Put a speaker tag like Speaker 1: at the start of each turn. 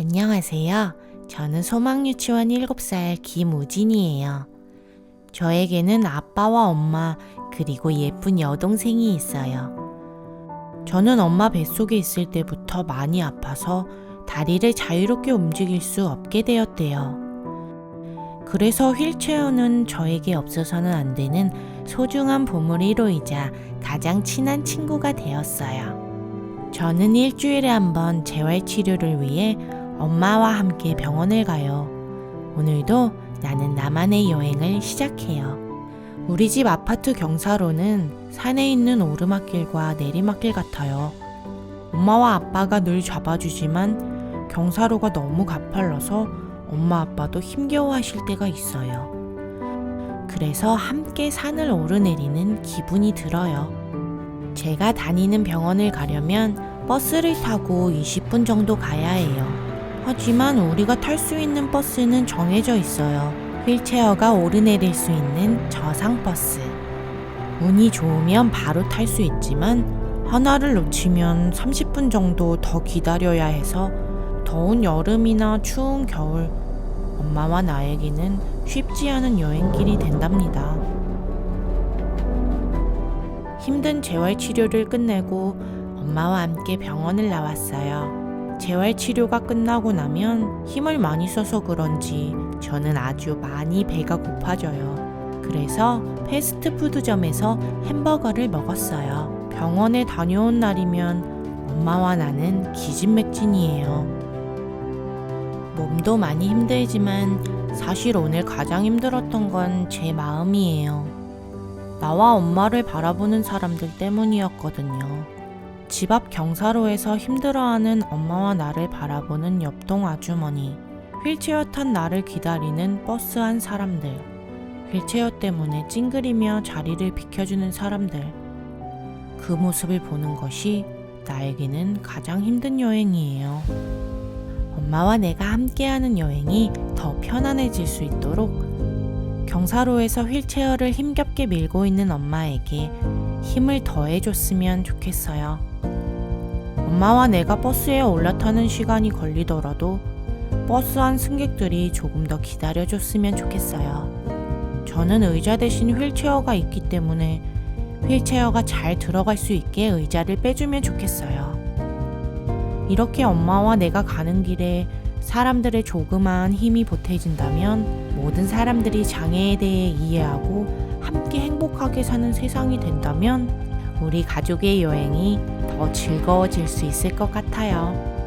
Speaker 1: 안녕하세요. 저는 소망유치원 7살 김우진이에요. 저에게는 아빠와 엄마, 그리고 예쁜 여동생이 있어요. 저는 엄마 뱃속에 있을 때부터 많이 아파서 다리를 자유롭게 움직일 수 없게 되었대요. 그래서 휠체어는 저에게 없어서는 안 되는 소중한 보물이로이자 가장 친한 친구가 되었어요. 저는 일주일에 한 번 재활치료를 위해 엄마와 함께 병원을 가요. 오늘도 나는 나만의 여행을 시작해요. 우리 집 아파트 경사로는 산에 있는 오르막길과 내리막길 같아요. 엄마와 아빠가 늘 잡아주지만 경사로가 너무 가팔라서 엄마 아빠도 힘겨워 하실 때가 있어요. 그래서 함께 산을 오르내리는 기분이 들어요. 제가 다니는 병원을 가려면 버스를 타고 20분 정도 가야 해요. 하지만 우리가 탈 수 있는 버스는 정해져 있어요. 휠체어가 오르내릴 수 있는 저상 버스. 운이 좋으면 바로 탈 수 있지만 하나를 놓치면 30분 정도 더 기다려야 해서 더운 여름이나 추운 겨울 엄마와 나에게는 쉽지 않은 여행길이 된답니다. 힘든 재활 치료를 끝내고 엄마와 함께 병원을 나왔어요. 재활 치료가 끝나고 나면 힘을 많이 써서 그런지 저는 아주 많이 배가 고파져요. 그래서 패스트푸드점에서 햄버거를 먹었어요. 병원에 다녀온 날이면 엄마와 나는 기진맥진이에요. 몸도 많이 힘들지만 사실 오늘 가장 힘들었던 건 제 마음이에요. 나와 엄마를 바라보는 사람들 때문이었거든요. 집 앞 경사로에서 힘들어하는 엄마와 나를 바라보는 옆동 아주머니, 휠체어 탄 나를 기다리는 버스 안 사람들, 휠체어 때문에 찡그리며 자리를 비켜주는 사람들, 그 모습을 보는 것이 나에게는 가장 힘든 여행이에요. 엄마와 내가 함께하는 여행이 더 편안해질 수 있도록 경사로에서 휠체어를 힘겹게 밀고 있는 엄마에게 힘을 더해줬으면 좋겠어요. 엄마와 내가 버스에 올라타는 시간이 걸리더라도 버스 안 승객들이 조금 더 기다려줬으면 좋겠어요. 저는 의자 대신 휠체어가 있기 때문에 휠체어가 잘 들어갈 수 있게 의자를 빼주면 좋겠어요. 이렇게 엄마와 내가 가는 길에 사람들의 조그마한 힘이 보태진다면 모든 사람들이 장애에 대해 이해하고 함께 행복하게 사는 세상이 된다면 우리 가족의 여행이 더 즐거워질 수 있을 것 같아요.